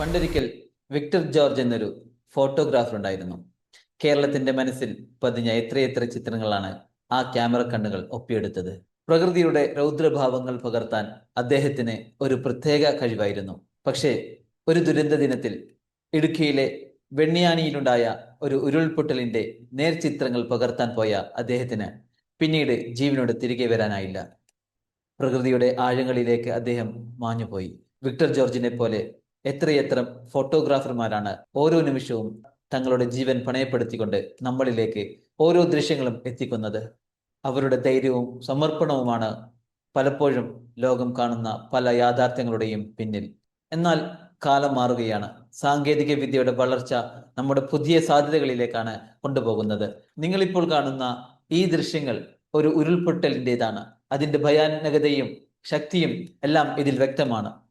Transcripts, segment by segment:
പണ്ടൊരിക്കൽ Victor George എന്നൊരു photographer ഉണ്ടായിരുന്നു. കേരളത്തിന്റെ മനസ്സിൽ പതിഞ്ഞ എത്രയെത്ര ചിത്രങ്ങളാണ് ആ ക്യാമറ കണ്ണുകൾ ഒപ്പിയെടുത്തത്. പ്രകൃതിയുടെ രൗദ്രഭാവങ്ങൾ പകർത്താൻ അദ്ദേഹത്തിന് ഒരു പ്രത്യേക കഴിവായിരുന്നു. പക്ഷേ ഒരു ദുരന്ത ദിനത്തിൽ ഇടുക്കിയിലെ വെണ്ണിയാനിയിലുണ്ടായ ഒരു ഉരുൾപൊട്ടലിന്റെ നേർചിത്രങ്ങൾ പകർത്താൻ പോയ അദ്ദേഹത്തിന് പിന്നീട് ജീവനോട് തിരികെ വരാനായില്ല. പ്രകൃതിയുടെ ആഴങ്ങളിലേക്ക് അദ്ദേഹം മാഞ്ഞുപോയി. വിക്ടർ ജോർജിനെ പോലെ എത്രയെത്ര ഫോട്ടോഗ്രാഫർമാരാണ് ഓരോ നിമിഷവും തങ്ങളുടെ ജീവൻ പണയപ്പെടുത്തിക്കൊണ്ട് നമ്മളിലേക്ക് ഓരോ ദൃശ്യങ്ങളും എത്തിക്കുന്നത്? അവരുടെ ധൈര്യവും സമർപ്പണവുമാണ് പലപ്പോഴും ലോകം കാണുന്ന പല യാഥാർത്ഥ്യങ്ങളുടെയും പിന്നിൽ. എന്നാൽ കാലം മാറുകയാണ്. സാങ്കേതിക വിദ്യയുടെ വളർച്ച നമ്മുടെ പുതിയ സാധ്യതകളിലേക്കാണ് കൊണ്ടുപോകുന്നത്. നിങ്ങളിപ്പോൾ കാണുന്ന ഈ ദൃശ്യങ്ങൾ ഒരു ഉരുൾപൊട്ടലിന്റെതാണ്. അതിന്റെ ഭയാനകതയും ശക്തിയും എല്ലാം ഇതിൽ വ്യക്തമാണ്.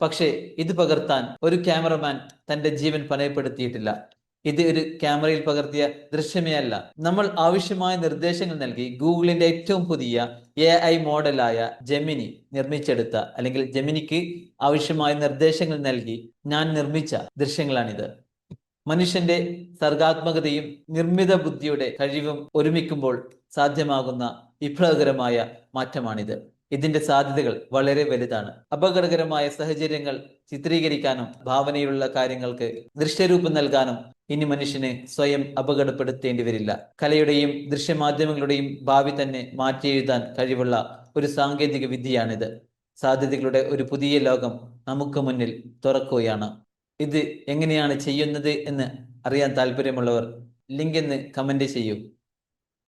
പക്ഷേ ഇത് പകർത്താൻ ഒരു ക്യാമറമാൻ തന്റെ ജീവൻ പണയപ്പെടുത്തിയിട്ടില്ല. ഇത് ഒരു ക്യാമറയിൽ പകർത്തിയ ദൃശ്യമേ അല്ല. നമ്മൾ ആവശ്യമായ നിർദ്ദേശങ്ങൾ നൽകി ഗൂഗിളിന്റെ ഏറ്റവും പുതിയ എ ഐ മോഡലായ ജെമിനി നിർമ്മിച്ചെടുത്ത അല്ലെങ്കിൽ ജെമിനിക്ക് ആവശ്യമായ നിർദ്ദേശങ്ങൾ നൽകി ഞാൻ നിർമ്മിച്ച ദൃശ്യങ്ങളാണിത്. മനുഷ്യന്റെ സർഗാത്മകതയും നിർമ്മിത ബുദ്ധിയുടെ കഴിവും ഒരുമിക്കുമ്പോൾ സാധ്യമാകുന്ന വിപ്ലവകരമായ മാറ്റമാണിത്. ഇതിന്റെ സാധ്യതകൾ വളരെ വലുതാണ്. അപകടകരമായ സാഹചര്യങ്ങൾ ചിത്രീകരിക്കാനും ഭാവനയിലുള്ള കാര്യങ്ങൾക്ക് ദൃശ്യരൂപം നൽകാനും ഇനി മനുഷ്യന് സ്വയം അപകടപ്പെടുത്തേണ്ടി വരില്ല. കലയുടെയും ദൃശ്യമാധ്യമങ്ങളുടെയും ഭാവി തന്നെ മാറ്റിയെഴുതാൻ കഴിവുള്ള ഒരു സാങ്കേതിക വിദ്യയാണിത്. സാധ്യതകളുടെ ഒരു പുതിയ ലോകം നമുക്ക് മുന്നിൽ തുറക്കുകയാണ്. ഇത് എങ്ങനെയാണ് ചെയ്യുന്നത് എന്ന് അറിയാൻ താല്പര്യമുള്ളവർ ലിങ്ക് എന്ന് കമന്റ് ചെയ്യൂ.